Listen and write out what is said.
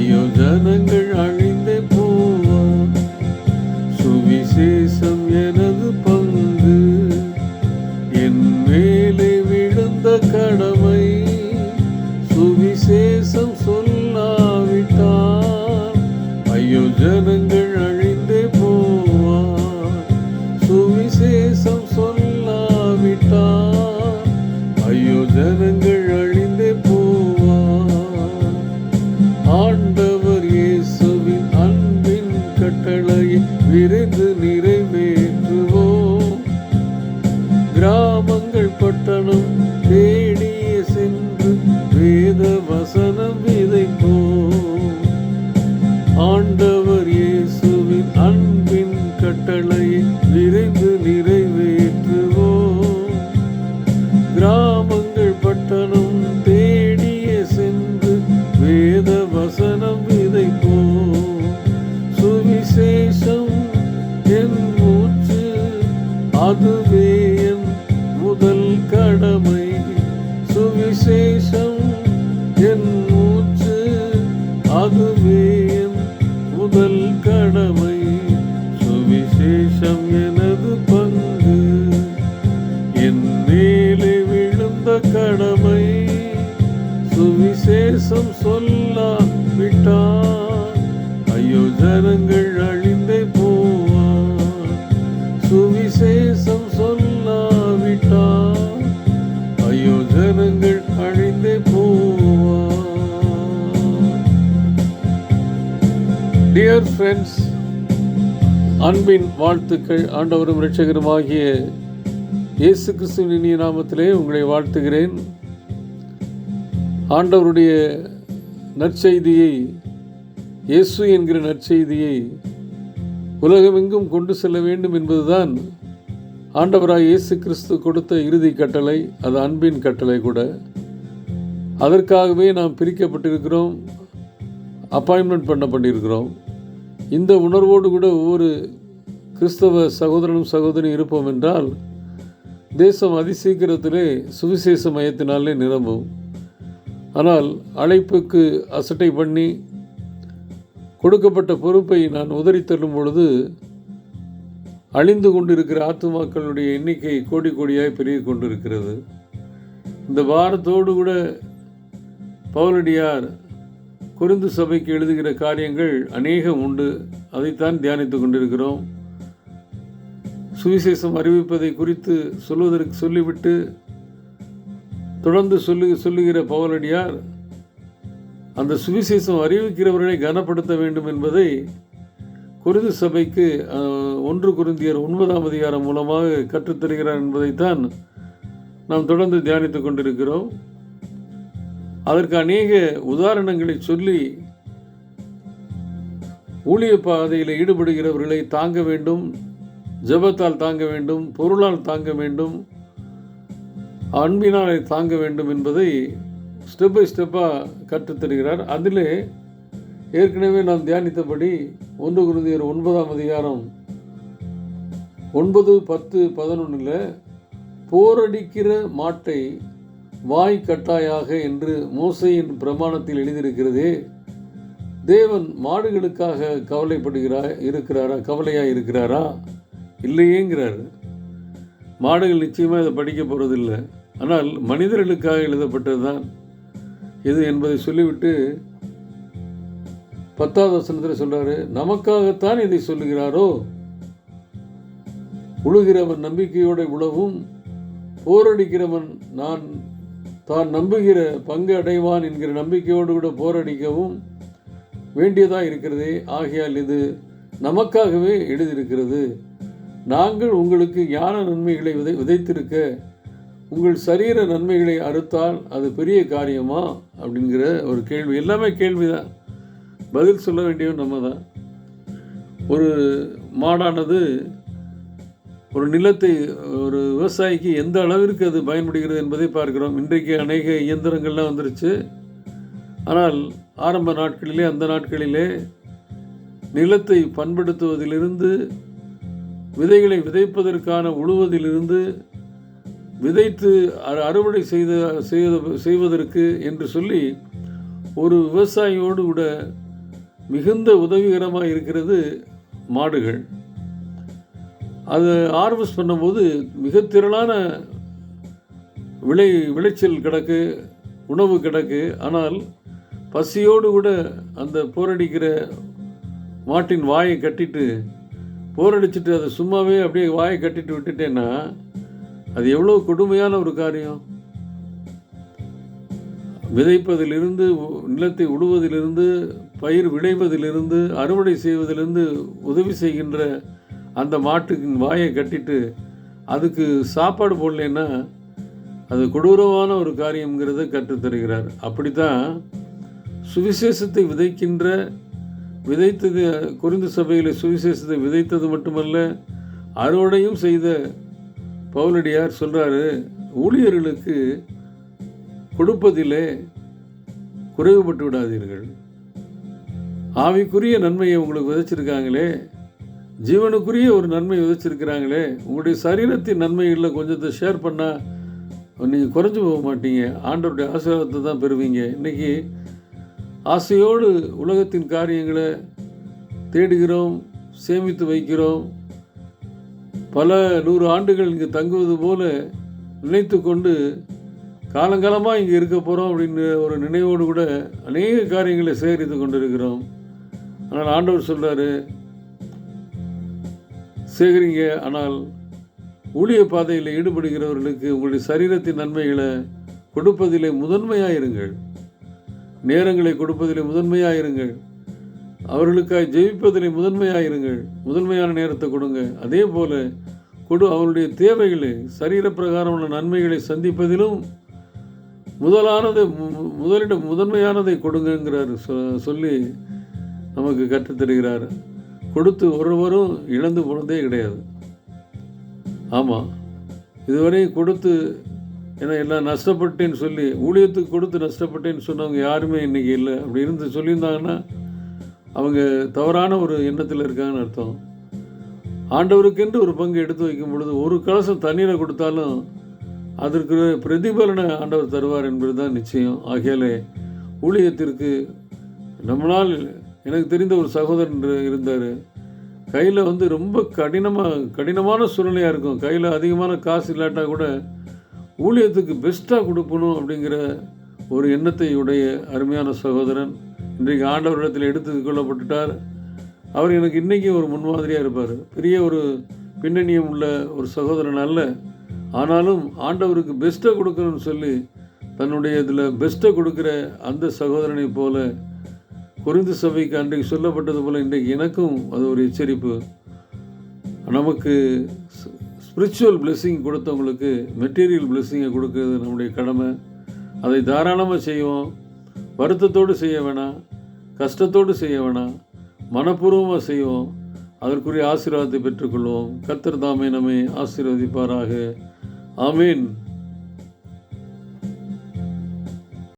ஐயோ ஜனங்கள் அழிந்தே போவார் சுவிசேஷம் எனது பங்கு. என் மேலே விழுந்த கடமை. சுவிசேஷம் சொல்லாவிட்டார் ஐயோ ஜனங்கள் விரைந்து நிறைவேற்றுவோம் கிராமங்கள் பட்டணம் தேடிய சென்று வேத வசனம் விதைப்போம் ஆண்டவர் இயேசுவின் அன்பின் கட்டளையை விரைந்து நிறை கடமை சுவிசேஷம் என் மூச்சு அதுவே என் முதல் கடமை. சுவிசேஷம் எனது பங்கு என் மேலே விழுந்த கடமை. சுவிசேஷம் சொல்லாவிட்டால் அழிந்து போவார். டியர் ஃப்ரெண்ட்ஸ் அன்பின் வாழ்த்துக்கள். ஆண்டவரும் இரட்சகருமாகிய இயேசு கிறிஸ்துவின் இனிய நாமத்திலே உங்களை வாழ்த்துகிறேன். ஆண்டவருடைய நற்செய்தியை இயேசு என்கிற நற்செய்தியை உலகமெங்கும் கொண்டு செல்ல வேண்டும் என்பதுதான் ஆண்டவராய் இயேசு கிறிஸ்து கொடுத்த இறுதி கட்டளை. அது அன்பின் கட்டளை கூட. அதற்காகவே நாம் பிரிக்கப்பட்டிருக்கிறோம் அப்பாயின்மெண்ட் பண்ண பண்ணியிருக்கிறோம். இந்த உணர்வோடு கூட ஒவ்வொரு கிறிஸ்தவ சகோதரனும் சகோதரியும் இருப்போம் என்றால் தேசம் அதிசீக்கிரத்திலே சுவிசேஷ மையத்தினாலே நிரம்பும். ஆனால் அழைப்புக்கு அசட்டை பண்ணி கொடுக்கப்பட்ட பொறுப்பை நான் உதறி தள்ளும் பொழுது அழிந்து கொண்டிருக்கிற ஆத்துமாக்களுடைய எண்ணிக்கை கோடி கோடியாய் பெருகி கொண்டிருக்கிறது. இந்த வாரத்தோடு கூட பவுலடியார் குருந்து சபைக்கு எழுதுகிற காரியங்கள் அநேகம் உண்டு. அதைத்தான் தியானித்து கொண்டிருக்கிறோம். சுவிசேஷம் அறிவிப்பதை குறித்து சொல்வதற்கு சொல்லிவிட்டு தொடர்ந்து சொல்லு சொல்லுகிற பவுலடியார் அந்த சுவிசேஷம் அறிவிக்கிறவர்களை கனப்படுத்த வேண்டும் என்பதை குருது சபைக்கு ஒன்று குருந்தியர் ஒன்பதாம் அதிகாரம் மூலமாக கற்றுத்தருகிறார் என்பதைத்தான் நாம் தொடர்ந்து தியானித்துக் கொண்டிருக்கிறோம். அதற்கு அநேக உதாரணங்களை சொல்லி ஊழிய பாதையில் ஈடுபடுகிறவர்களை தாங்க வேண்டும் ஜெபத்தால் தாங்க வேண்டும் பொருளால் தாங்க வேண்டும் அன்பினால் தாங்க வேண்டும் என்பதை ஸ்டெப் பை ஸ்டெப்பாக கற்றுத்தருகிறார் அதிலே ஏற்கனவே நாம் தியானித்தபடி ஒன்று குருதியர் ஒன்பதாம் அதிகாரம் ஒன்பது பத்து பதினொன்றில் போரடிக்கிற மாட்டை வாய் கட்டாயாக என்று மோசையின் பிரமாணத்தில் எழுதியிருக்கிறதே தேவன் மாடுகளுக்காக கவலைப்படுகிறா இருக்கிறாரா கவலையாக இருக்கிறாரா இல்லையேங்கிறார். மாடுகள் நிச்சயமாக இதை படிக்க போகிறதில்லை ஆனால் மனிதர்களுக்காக எழுதப்பட்டது தான் இது என்பதை சொல்லிவிட்டு பத்தாவது வசனத்தில் சொல்கிறாரு நமக்காகத்தான் இதை சொல்லுகிறாரோ? உழுகிறவன் நம்பிக்கையோட உழவும் போரடிக்கிறவன் நான் தான் நம்புகிற பங்கு அடைவான் என்கிற நம்பிக்கையோடு கூட போரடிக்கவும் வேண்டியதாக இருக்கிறதே. ஆகையால் இது நமக்காகவே எழுதியிருக்கிறது. நாங்கள் உங்களுக்கு ஞான நன்மைகளை விதை விதைத்திருக்க உங்கள் சரீர நன்மைகளை அறுத்தால் அது பெரிய காரியமா? அப்படிங்கிற ஒரு கேள்வி. எல்லாமே கேள்விதான். பதில் சொல்ல வேண்டியவன் நம்ம தான் ஒரு மாடானது ஒரு நிலத்தை ஒரு விவசாயிக்கு எந்த அளவிற்கு அது பயன்படுகிறது என்பதை பார்க்கிறோம். இன்றைக்கு அநேக இயந்திரங்கள்லாம் வந்துருச்சு. ஆனால் ஆரம்ப நாட்களிலே அந்த நாட்களிலே நிலத்தை பண்படுத்துவதிலிருந்து விதைகளை விதைப்பதற்கான உழுவதிலிருந்து விதைத்து அறுவடை செய்த செய்த செய்வதற்கு என்று சொல்லி ஒரு விவசாயியோடு கூட மிகுந்த உதவிகரமாக இருக்கிறது மாடுகள். அதை ஹார்வெஸ்ட் பண்ணும்போது மிக திரளான விளை விளைச்சல் கிடக்கு உணவு கிடக்கு. ஆனால் பசியோடு கூட அந்த போரடிக்கிற மாட்டின் வாயை கட்டிட்டு போரடிச்சிட்டு அதை சும்மாவே அப்படியே வாயை கட்டிட்டு விட்டுட்டேன்னா அது எவ்வளோ கொடுமையான ஒரு காரியம். விதைப்பதிலிருந்து நிலத்தை உழுவதிலிருந்து பயிர் விளைவதிலிருந்து அறுவடை செய்வதிலிருந்து உதவி செய்கின்ற அந்த மாட்டுக்கு வாயை கட்டிட்டு அதுக்கு சாப்பாடு போடலைன்னா அது கொடூரமான ஒரு காரியங்கிறத கற்றுத்தருகிறார் அப்படித்தான் சுவிசேஷத்தை விதைக்கின்ற விதைத்தது குறிந்த சபையில் சுவிசேஷத்தை விதைத்தது மட்டுமல்ல அறுவடையும் செய்த பவுலடியார் சொல்கிறாரு ஊழியர்களுக்கு கொடுப்பதிலே குறைவுபட்டு விடாதீர்கள். ஆவிக்குரிய நன்மையை உங்களுக்கு விதைச்சிருக்காங்களே ஜீவனுக்குரிய ஒரு நன்மை விதைச்சிருக்கிறாங்களே. உங்களுடைய சரீரத்தின் நன்மைகளில் கொஞ்சத்தை ஷேர் பண்ணால் நீங்கள் குறைஞ்சி போக மாட்டீங்க. ஆண்டவருடைய ஆசீர்வாதத்தை தான் பெறுவீங்க. இன்னைக்கு ஆசையோடு உலகத்தின் காரியங்களை தேடுகிறோம் சேமித்து வைக்கிறோம். பல நூறு ஆண்டுகள் இங்கே தங்குவது போல நினைத்து கொண்டு காலங்காலமாக இங்கே இருக்க போகிறோம் அப்படின்னு ஒரு நினைவோடு கூட அநேக காரியங்களை சேகரித்து கொண்டிருக்கிறோம். ஆனால் ஆண்டவர் சொல்கிறாரு சேகரிங்க ஆனால் ஊழிய பாதையில் ஈடுபடுகிறவர்களுக்கு உங்களுடைய சரீரத்தின் நன்மைகளை கொடுப்பதிலே முதன்மையாயிருங்கள். நேரங்களை கொடுப்பதிலே முதன்மையாயிருங்கள். அவர்களுக்காக ஜெயிப்பதிலே முதன்மையாயிருங்கள். முதன்மையான நேரத்தை கொடுங்க. அதே போல் கொடு அவருடைய தேவைகளை சரீரப்பிரகாரமான நன்மைகளை சந்திப்பதிலும் முதலானதை மு- முதலிடம் முதன்மையானதை கொடுங்கங்கிறார் சொ- சொல்லி நமக்கு கற்றுத்தருகிறார். கொடுத்து ஒருவரும் இழந்து போனதே கிடையாது. ஆமாம் இதுவரை கொடுத்து ஏன்னா எல்லாம் நஷ்டப்பட்டேன்னு சொல்லி ஊழியத்துக்கு கொடுத்து நஷ்டப்பட்டேன்னு சொன்னவங்க யாருமே இன்றைக்கி இல்லை. அப்படி இருந்து சொல்லியிருந்தாங்கன்னா அவங்க தவறான ஒரு எண்ணத்தில் இருக்காங்கன்னு அர்த்தம். ஆண்டவருக்கென்று ஒரு பங்கு எடுத்து வைக்கும் பொழுது ஒரு கலசம் தண்ணீரை கொடுத்தாலும் அதற்கு பிரதிபலனை ஆண்டவர் தருவார் என்பது தான் நிச்சயம். ஆகையாலே ஊழியத்திற்கு நம்மளால் எனக்கு தெரிந்த ஒரு சகோதரன் இருந்தார். கையில் வந்து ரொம்ப கடினமாக கடினமான சூழ்நிலையாக இருக்கும். கையில் அதிகமான காசு இல்லாட்டா கூட ஊழியத்துக்கு பெஸ்ட்டாக கொடுக்கணும் அப்படிங்கிற ஒரு எண்ணத்தை உடைய அருமையான சகோதரன் இன்றைக்கு ஆண்டவரிடத்தில் எடுத்து கொள்ளப்பட்டுட்டார். அவர் எனக்கு இன்றைக்கும் ஒரு முன்மாதிரியாக இருப்பார். பெரிய ஒரு பின்னணியம் உள்ள ஒரு சகோதரன் அல்ல. ஆனாலும் ஆண்டவருக்கு பெஸ்ட்டை கொடுக்கணும்னு சொல்லி தன்னுடைய இதில் பெஸ்ட்டை கொடுக்குற அந்த சகோதரனை போல குறிந்து சபைக்கு அன்றைக்கு சொல்லப்பட்டது போல் இன்றைக்கு எனக்கும் அது ஒரு எச்சரிப்பு. நமக்கு ஸ்பிரிச்சுவல் பிளெஸ்ஸிங் கொடுத்தவங்களுக்கு மெட்டீரியல் பிளெஸ்ஸிங்கை கொடுக்கறது நம்முடைய கடமை. அதை தாராளமாக செய்வோம். வருத்தத்தோடு செய்ய வேணாம். கஷ்டத்தோடு செய்ய வேணாம். மனப்பூர்வமாக செய்வோம். அதற்குரிய ஆசீர்வாதத்தை பெற்றுக்கொள்வோம். கத்தர் தாமே நம்மை ஆசீர்வதிப்பாராக. ஆமீன்.